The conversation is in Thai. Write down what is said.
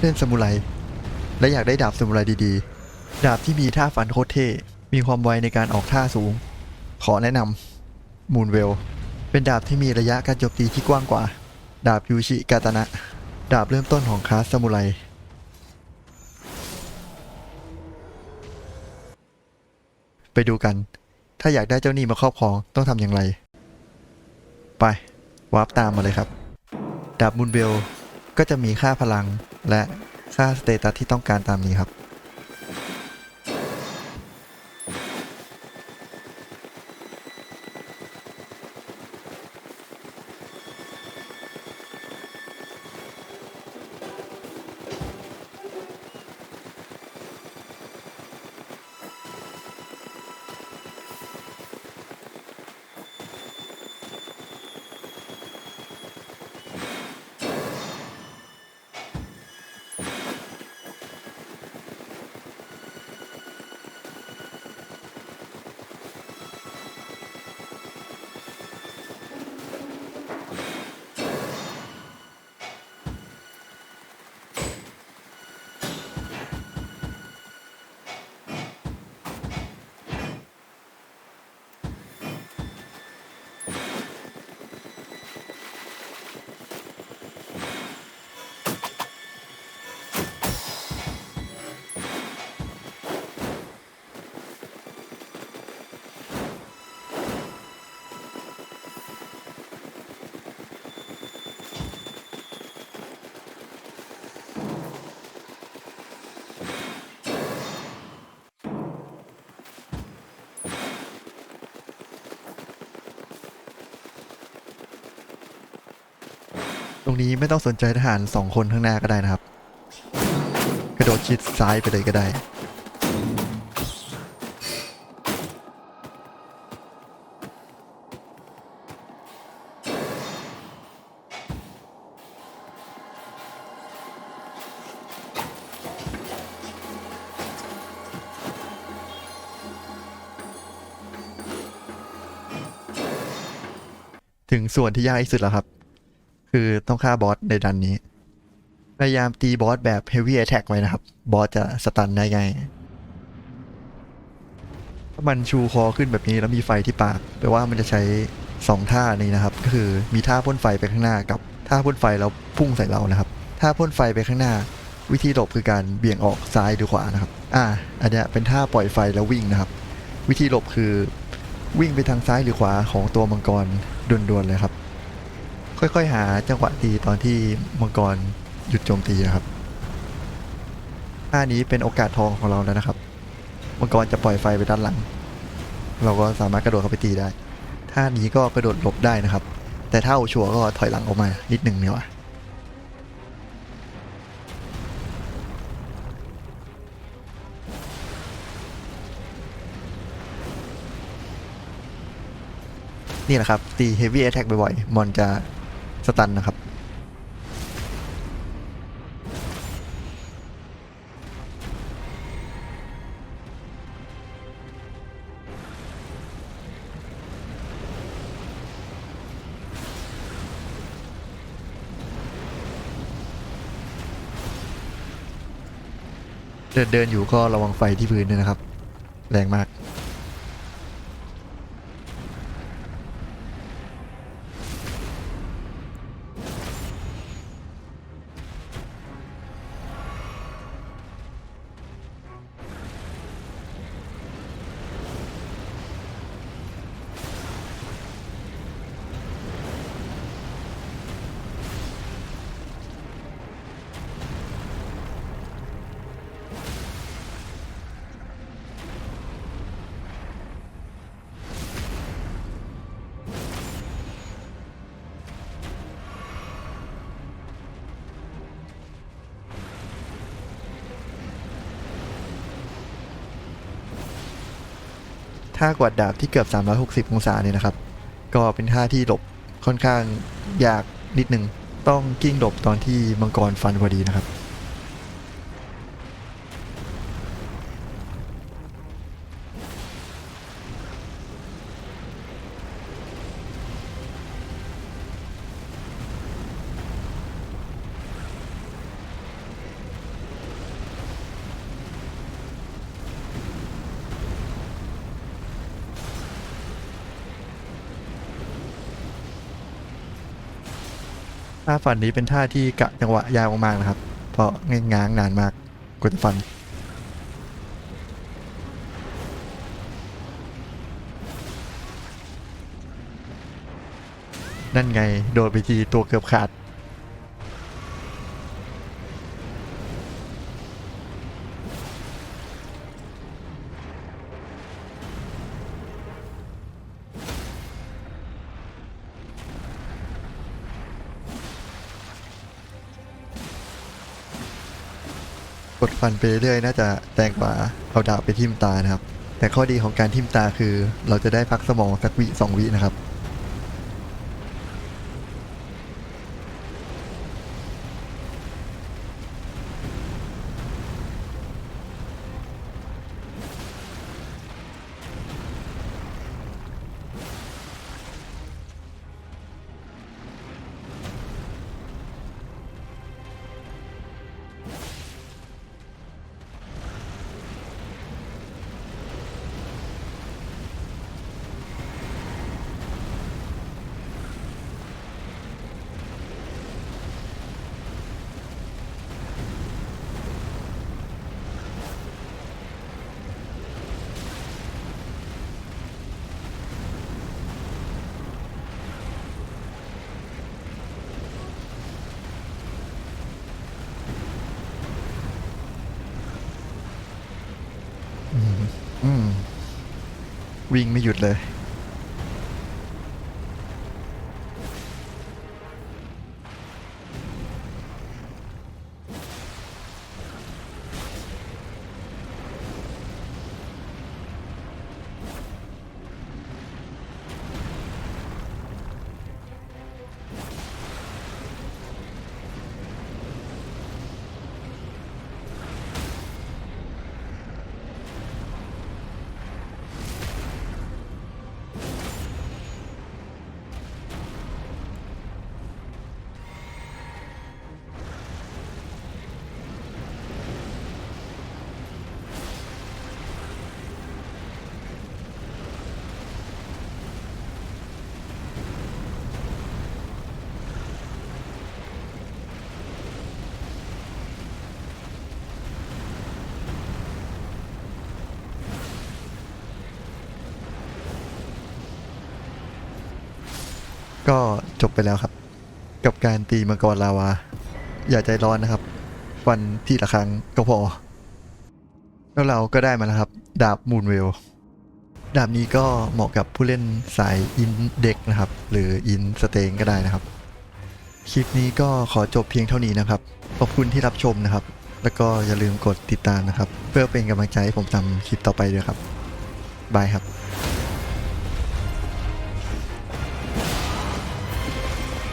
เล่นสมุไร และอยากได้ดาบสมุไรดีๆ ดาบที่มีท่าฟันโคตรเท่ มีความไวในการออกท่าสูง ขอแนะนำมูนเวล เป็นดาบที่มีระยะการโจมตีที่กว้างกว่า ดาบยูชิกาตนะ ดาบเริ่มต้นของคลาสสมุไรไปดูกัน ถ้าอยากได้เจ้านี่มาครอบครองต้องทำอย่างไร ไป วาร์ปตามมาเลยครับ ดาบมูนเบลก็จะมีค่าพลัง และค่าสเตตัสที่ต้องการตามนี้ครับ รงนี้ไม่ต้องสนใจทหารสองคนข้างหน้าก็ได้นะครับ กระโดดชิดซ้ายไปเลยก็ได้ ถึงส่วนที่ยากที่สุดแล้วครับ คือต้องฆ่าบอสในดันนี้ พยายามตีบอสแบบ Heavy Attack ไว้นะครับ บอสจะสตันได้ไงายถ้ามันชูคอขึ้นแบบนี้แล้วมีไฟที่ปากแปลว่ามันจะใช้ 2 ท่านี้นะครับ ก็คือมีท่าพ่นไฟไปข้างหน้ากับท่าพ่นไฟแล้วพุ่งใส่เรานะครับท่าพ่นไฟไปข้างหน้า วิธีหลบคือการเบี่ยงออกซ้ายหรือขวานะครับ อ่า อันเนี้ยเป็นท่าปล่อยไฟแล้ววิ่งนะครับ วิธีหลบคือวิ่งไปทางซ้ายหรือขวาของตัวมังกรด่วนๆเลยครับ ค่อยๆ หาจังหวะตีตอนที่มังกรหยุดโจมตีนะครับท่านี้เป็นโอกาสทองของเราแล้วนะครับ มังกรจะปล่อยไฟไปด้านหลัง เราก็สามารถกระโดดเข้าไปตีได้ ท่านี้ก็กระโดดหลบได้นะครับ แต่ถ้าเอาชัวก็ถอยหลังออกมานิดหนึ่งเนี่ยว่ะนี่แหละครับ ตี Heavy Attack บ่อยๆ มอนจะ สตันนะครับ เดินเดินอยู่ก็ระวังไฟที่พื้นด้วยนะครับ แรงมาก ท่ากวาดดาบที่เกือบ 360 องศาเนี่ยนะครับ ก็เป็นท่าที่หลบค่อนข้างยากนิดนึง ต้องกิ้งหลบตอนที่มังกรฟันพอดีนะครับ ท่าฟันนี้เป็นท่าที่กะจังหวะยาวมากๆนะครับ เพราะง้างนานมากกว่าจะฟันนั่นไง โดนไปทีตัวเกือบขาด ดฟันไปเรื่อยๆน่าจะแรงกว่าเอาดาบไปทิ่มตานะครับ แต่ข้อดีของการทิ่มตาคือ เราจะได้พักสมองสักวิสองวินะครับ วิ่งไม่หยุดเลย ก็จบไปแล้วครับ กับการตีมังกรลาวา อย่าใจร้อนนะครับฟันที่ละครั้งก็พอ แล้วเราก็ได้มาแล้วครับ ดาบมูนเวล ดาบนี้ก็เหมาะกับผู้เล่นสายอินเด็กนะครับ หรืออินสเตงก็ได้นะครับ คลิปนี้ก็ขอจบเพียงเท่านี้นะครับ ขอบคุณที่รับชมนะครับ แล้วก็อย่าลืมกดติดตามนะครับ เพื่อเป็นกำลังใจให้ผมทำคลิปต่อไปด้วยครับบายครับ